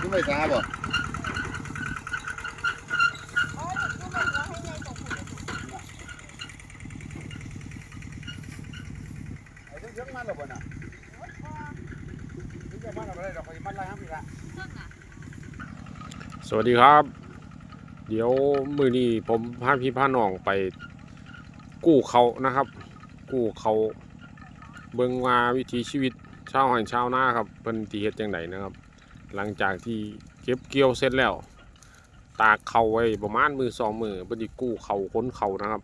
คือไม่ทราบบ่อ๋อนี่มันว่าให้ในตรงหุ่นไอ้เรื่องมันหรอบ่น่ะนี่จะมันอะไรดอกไอ้มันอะไรครับพี่ละสวัสดีครับ เดี๋ยวมือนี้ผมพาพี่พาน้องไปกู้เขานะครับ กู้เขาเบิ่งว่าวิถีชีวิตชาวไร่ชาวนาครับเป็นตีเฮ็ดจังไดนะครับ หลังจากที่เก็บเกี่ยวเสร็จแล้ว ตากเข่าไว้ประมาณมือสองมือเพื่อที่กู้เข่าค้นเข่านะครับ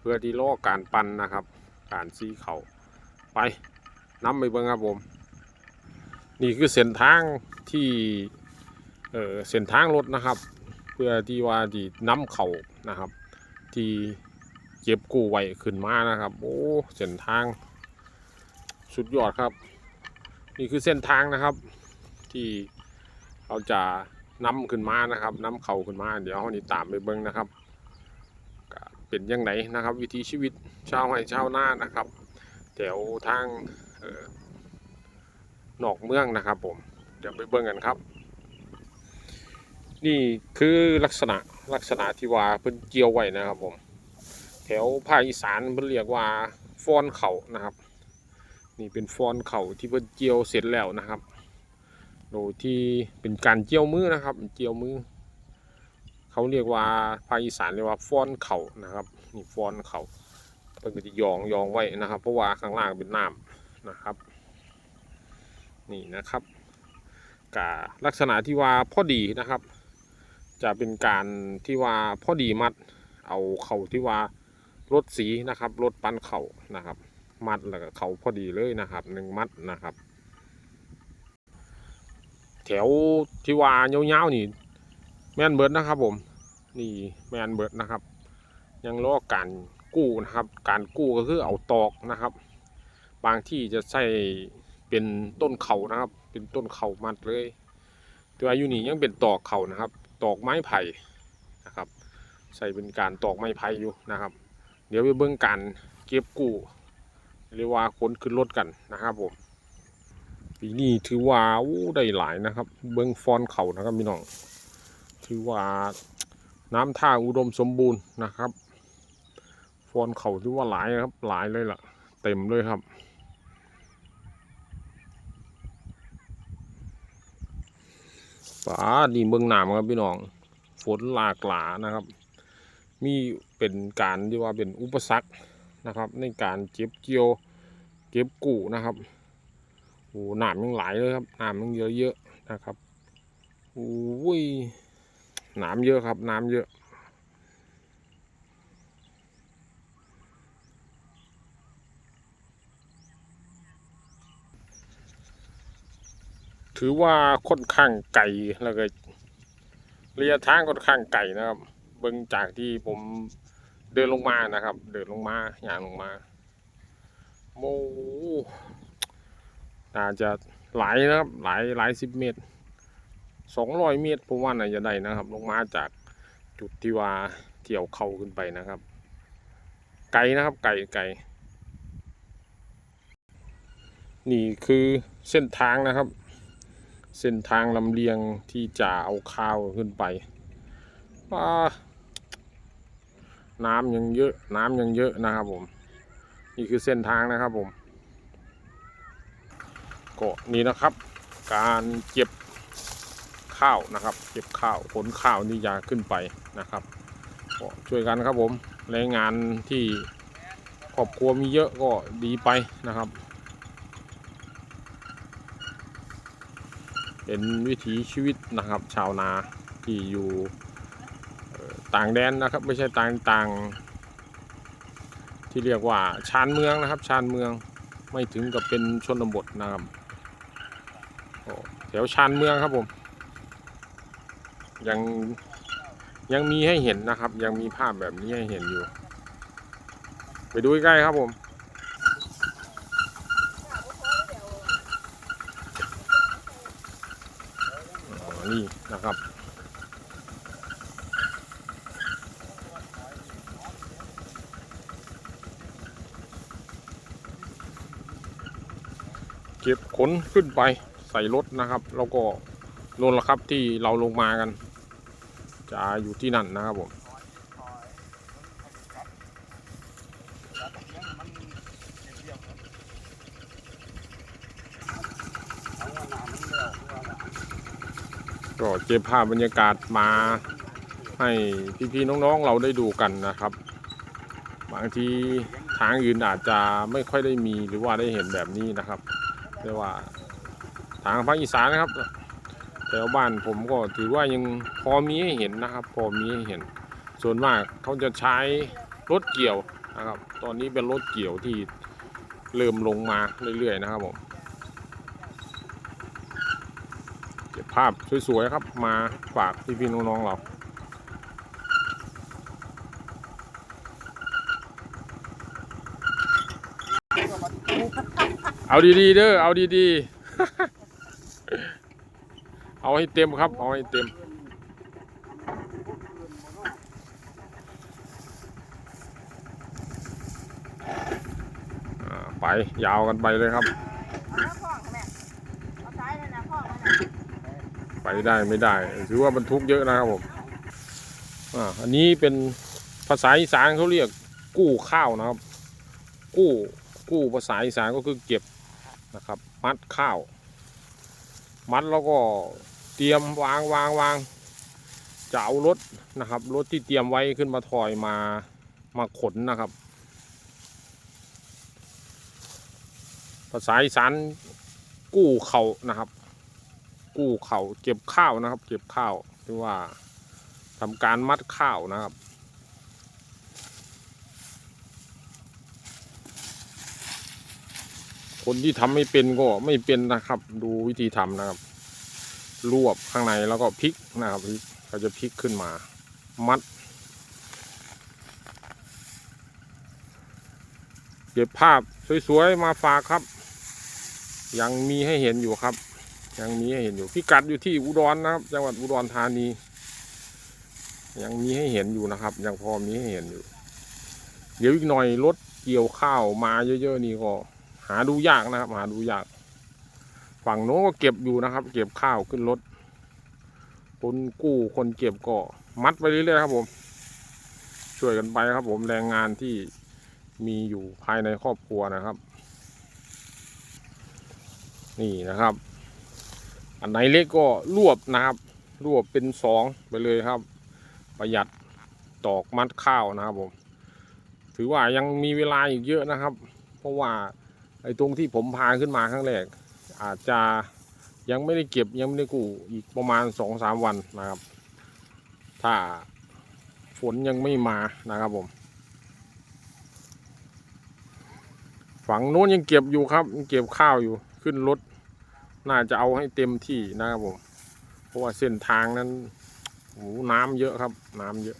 เพื่อที่ล่อการปั่นนะครับ การซีเขาไปน้ำไปเบิ่งครับผม นี่คือเส้นทางที่เอ่อเส้นทางรถนะครับ เพื่อที่ว่าที่นำเข่านะครับ ที่เก็บกู้ไว้ขึ้นมานะครับ โอ้เส้นทางสุดยอดครับ นี่คือเส้นทางนะครับที่ เราจะนำขึ้นมานะครับนำเข่าขึ้นมา เดี๋ยวเรานี่ตามไปเบิ้งนะครับเป็นยังไงนะครับ วิถีชีวิตชาวไร่ชาวนานะครับแถวทางออนอกเมืองนะครับ ผม เดี๋ยวไปเบิ้งกันครับ นี่คือลักษณะลักษณะที่ว่าเพิ่นเกี่ยวไว้นะครับ ผม แถวภาคอีสานเพิ่นเรียกว่าฟอนเข่านะครับ นี่เป็นฟอนเข่าที่เพิ่นเกี่ยวเสร็จแล้วนะครับ โดยที่เป็นการเกี่ยวมือนะครับเกี่ยวมือ เขาเรียกว่าภาคอีสานเรียกว่าฟ้อนเข่านะครับนี่ฟ้อนเข่าเพิ่นก็จะยองยองไว้นะครับ เพราะว่าข้างล่างเป็นน้ำนะครับ นี่นะครับกาลักษณะที่ว่าพอดีนะครับ จะเป็นการที่ว่าพอดีมัด เอาเข่าที่ว่ารถสีนะครับรถปั้นเข่านะครับ มัดแล้วก็เข่าพอดีเลยนะครับหนึ่งมัดนะครับ ถวที่ว่ายาวๆนี่ แม่นเบิร์ดนะครับ ผม นี่แม่นเบิร์ดนะครับ ยังรอการกู้นะครับ การกู้ก็คือเอาตอกนะครับ บางที่จะใส่เป็นต้นเขานะครับ เป็นต้นเขามัดเลยต่ว่ายู่นี่ยังเป็นตอกเขานะครับ ตอกไม้ไผ่นะครับ ใส่เป็นการตอกไม้ไผ่อยู่นะครับ เดี๋ยวไปเบิ่งการเก็บกู้หรือว่าขนขึ้นรถกันนะครับผม ปีนี้ถือว่าอู้ได้หลายนะครับ เบิ่งฟอนเขานะครับพี่น้องถือว่าน้ำท่าอุดมสมบูรณ์นะครับ ฟอนเขาถือว่าหลายครับ หลายเลยล่ะ เต็มเลยครับป่าดีเมืองหนามครับพี่น้อง ฝนหลากหลานะครับ มีเป็นการที่ว่าเป็นอุปสรรคนะครับ ในการเก็บเกี่ยวเก็บกู้นะครับ โอ้หนามยังไหลเลยครับหนามยังเยอะเยอะๆนะครับโอ้ยหนามเยอะครับน้ำเยอะถือว่าค่อนข้างไกลแล้วก็ระยะทางค่อนข้างไกลนะครับ เบิ่งจากที่ผมเดินลงมานะครับ เดินลงมาอย่างลงมาโม น่าจจะหลายนะครับหลายหลายสิบเมตรสองร้อยเมตรผมว่าน่าจะได้นะครับ ลงมาจากจุดที่ว่าเที่ยวเขาขึ้นไปนะครับ ไกลนะครับไกลไกลนี่คือเส้นทางนะครับ เส้นทางลำเลียงที่จะเอาข้าวขึ้นไปว้าน้ำยังเยอะน้ำยังเยอะนะครับผม นี่คือเส้นทางนะครับผม ก็นี่นะครับ การเก็บข้าวนะครับ เก็บข้าวผลข้าวนี่จะขึ้นไปนะครับก็ช่วยกันครับผมแรงงานที่ครอบครัวมีเยอะก็ดีไปนะครับ เป็นวิถีชีวิตนะครับ ชาวนาที่อยู่ต่างแดนนะครับ ไม่ใช่ต่างต่างที่เรียกว่าชานเมืองนะครับ ชานเมืองไม่ถึงกับเป็นชนบทนะครับ แถวชานเมืองครับผม ยังยังมีให้เห็นนะครับ ยังมีภาพแบบนี้ให้เห็นอยู่ ไปดูใกล้ครับผมนี่นะครับเก็บขนขึ้นไป ใส่รถนะครับ แล้วก็โน่นละครับที่เราลงมากัน จะอยู่ที่นั่นนะครับผมก็เก็บภาพบรรยากาศมาให้พี่ๆน้องๆเราได้ดูกันนะครับ บางทีทางอื่นอาจจะไม่ค่อยได้มีหรือว่าได้เห็นแบบนี้นะครับเรียกว่า ทางภาคอีสานนะครับแถวบ้านผมก็ถือว่ายังพอมีให้เห็นนะครับ พอมีให้เห็น ส่วนมากเขาจะใช้รถเกี่ยวนะครับ ตอนนี้เป็นรถเกี่ยวที่เริ่มลงมาเรื่อยๆนะครับผมเก็บภาพสวยๆครับมาฝากพี่ๆน้องๆเราเอาดีๆเด้อเอาดีๆ ให้เต็มครับเอาให้เต็มไปยาวกันไปเลยครับ ไปได้ไม่ได้ ถือว่าบรรทุกเยอะนะครับผมอ่าอันนี้เป็นภาษาอีสานเขาเรียกกู้ข้าวนะครับ กู้กู้ภาษาอีสานก็คือเก็บนะครับ มัดข้าว มัดแล้วก็ เตรียมวางวางวางจะเอารถนะครับรถที่เตรียมไว้ขึ้นมาถอยมามาขนนะครับ ภาษาอีสานกู้เขานะครับ กู้เข่าเก็บข้าวนะครับ เก็บข้าวหรือว่าทำการมัดข้าวนะครับคนที่ทำไม่เป็นก็ไม่เป็นนะครับ ดูวิธีทำนะครับ รวบข้างในแล้วก็พลิกนะครับพลิกเขาจะพลิกขึ้นมา มัด เก็บภาพสวยๆมาฝากครับ ยังมีให้เห็นอยู่ครับ ยังมีให้เห็นอยู่พิกัดอยู่ที่อุดรนะครับ จังหวัดอุดรธานี ยังมีให้เห็นอยู่นะครับ ยังพอมีให้เห็นอยู่ เดี๋ยวอีกหน่อยรถเกี่ยวข้าวมาเยอะๆนี่ก็ หาดูยากนะครับ หาดูยาก ฝั่งโน้นก็เก็บอยู่นะครับ เก็บข้าวขึ้นรถ คนกู้คนเก็บก็มัดไปเรื่อยๆครับผม ช่วยกันไปครับ ผมแรงงานที่มีอยู่ภายในครอบครัวนะครับ นี่นะครับ อันไหนเล็กก็รวบนะครับ รวบเป็นสองไปเลยครับ ประหยัดตอกมัดข้าวนะครับผม ถือว่ายังมีเวลาอีกเยอะนะครับ เพราะว่าไอ้ตรงที่ผมพาขึ้นมาครั้งแรก อาจจะยังไม่ได้เก็บยังไม่ได้กู้อีกประมาณสองสามวันนะครับ ถ้าฝนยังไม่มานะครับผมฝั่งโน้นยังเก็บอยู่ครับยังเก็บข้าวอยู่ขึ้นรถน่าจะเอาให้เต็มที่นะครับผมเพราะว่าเส้นทางนั้นโอ้น้ำเยอะครับ น้ำเยอะ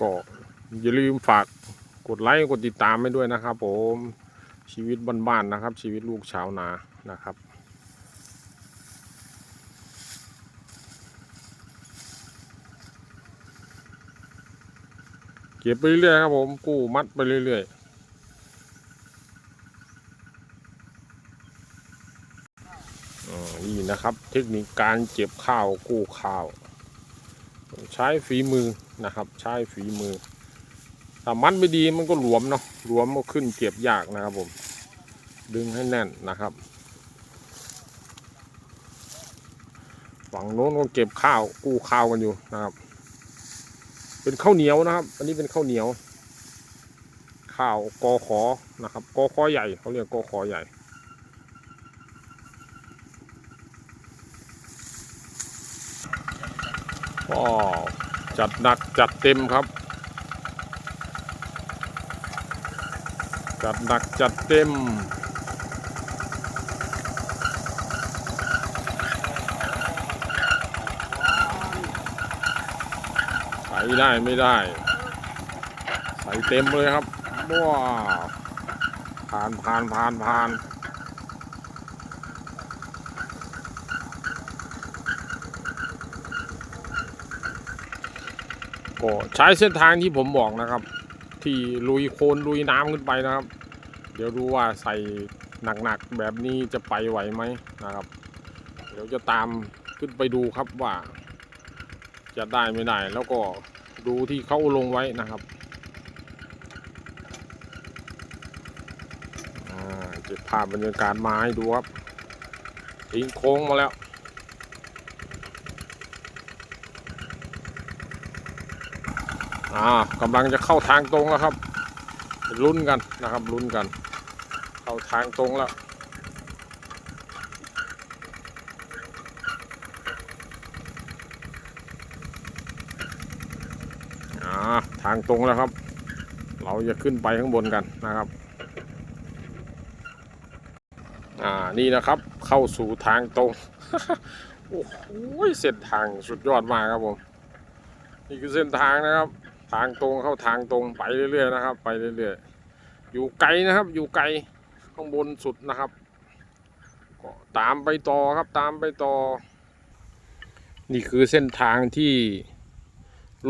ก็ อย่าลืมฝากกดไลค์กดติดตามให้ด้วยนะครับ ผมชีวิตบ้านๆนะครับ ชีวิตลูกชาวนานะครับเก็บไปเรื่อยครับผมกู้มัดไปเรื่อยๆอ่านี่นะครับ เทคนิคการเก็บข้าวกู้ข้าว ใช้ฝีมือนะครับ ใช้ฝีมือ ถ้ามัดไม่ดีมันก็หลวมเนาะหลวมก็ขึ้นเก็บยากนะครับผม ดึงให้แน่นนะครับฝั่งโน้นก็เก็บข้าวกู้ข้าวกันอยู่นะครับ เป็นข้าวเหนียวนะครับ อันนี้เป็นข้าวเหนียว ข้าวกอขอนะครับกอขอใหญ่เขาเรียกกอขอใหญ่ก็จัดหนักจัดเต็มครับ จัดหนักจัดเต็ม ใส่ได้ไม่ได้ ใส่เต็มเลยครับว้าผ่านผ่านผ่านผ่านก็ใช้เส้นทางที่ผมบอกนะครับ ที่ลุยโคลนลุยน้ำขึ้นไปนะครับ ดี๋ยวดูว่าใส่หนักๆแบบนี้จะไปไหวไหมนะครับ เดี๋ยวจะตามขึ้นไปดูครับว่า จะได้ไม่ได้ แล้วก็ดูที่เขาลงไว้นะครับอ่าเก็บภาพบรรยากาศมาให้ดูครับทิ้งโค้งมาแล้วอ่ากำลังจะเข้าทางตรงแล้วครับลุ้นกันนะครับลุ้นกัน เข้าทางตรงแล้วอ่าทางตรงแล้วครับ เราจะขึ้นไปข้างบนกันนะครับ อ่า นี่นะครับ เข้าสู่ทางตรง โอ้โห เส้นทางสุดยอดมากครับผม นี่คือเส้นทางนะครับ ทางตรงเข้าทางตรงไปเรื่อยๆนะครับ ไปเรื่อยๆ อยู่ไกลนะครับ อยู่ไกล ข้างบนสุดนะครับ ก็ตามไปต่อครับตามไปต่อ นี่คือเส้นทางที่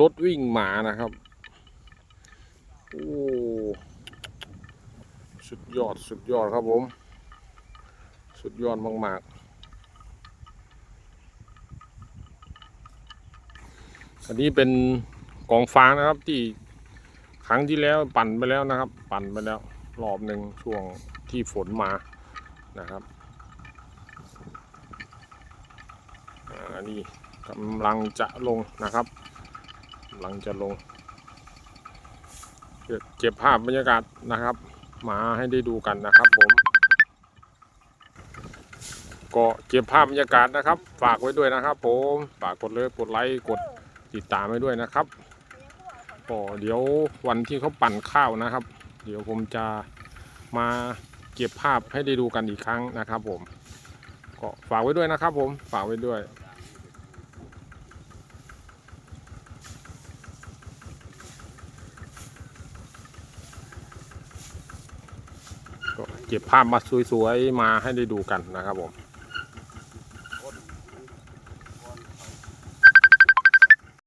รถวิ่งมานะครับโอ้สุดยอดสุดยอดครับผม สุดยอดมากๆ อันนี้เป็นกองฟางนะครับที่ครั้งที่แล้วปั่นไปแล้วนะครับ ปั่นไปแล้วรอบหนึ่งช่วง ที่ฝนมานะครับอ่านี่กำลังจะลงนะครับกำลังจะลงเก็บเก็บภาพบรรยากาศนะครับ มาให้ได้ดูกันนะครับผมก็เก็บภาพบรรยากาศนะครับ ฝากไว้ด้วยนะครับ ผมฝากกดเลยกดไลค์กดติดตามไว้ด้วยนะครับก็เดี๋ยววันที่เขาปั่นข้าวนะครับ เดี๋ยวผมจะมา เก็บภาพให้ได้ดูกันอีกครั้งนะครับผมก็ฝากไว้ด้วยนะครับผมฝากไว้ด้วยก็เก็บภาพมาสวยๆมาให้ได้ดูกันนะครับผม